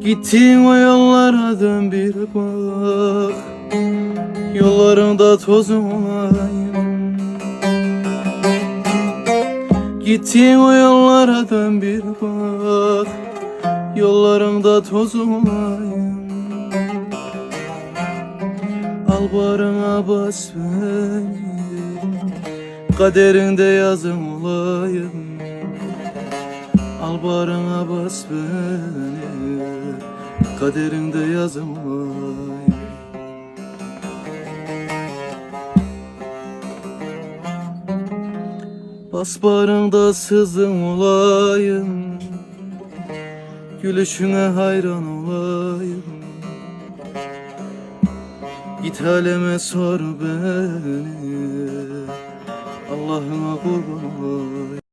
Gittiğin o yollara dön bir bak. Yollarında tozun olayım. Gittiğin o yollara dön bir bak. Yollarında tozun olayım. Al barına bas beni Kaderinde yazın olayım Al barına bas beni Kaderinde yazın olayım Bas barında sızın olayım Gülüşüne hayran olayım. Git aleme sor beni Allah'ına kurban olayım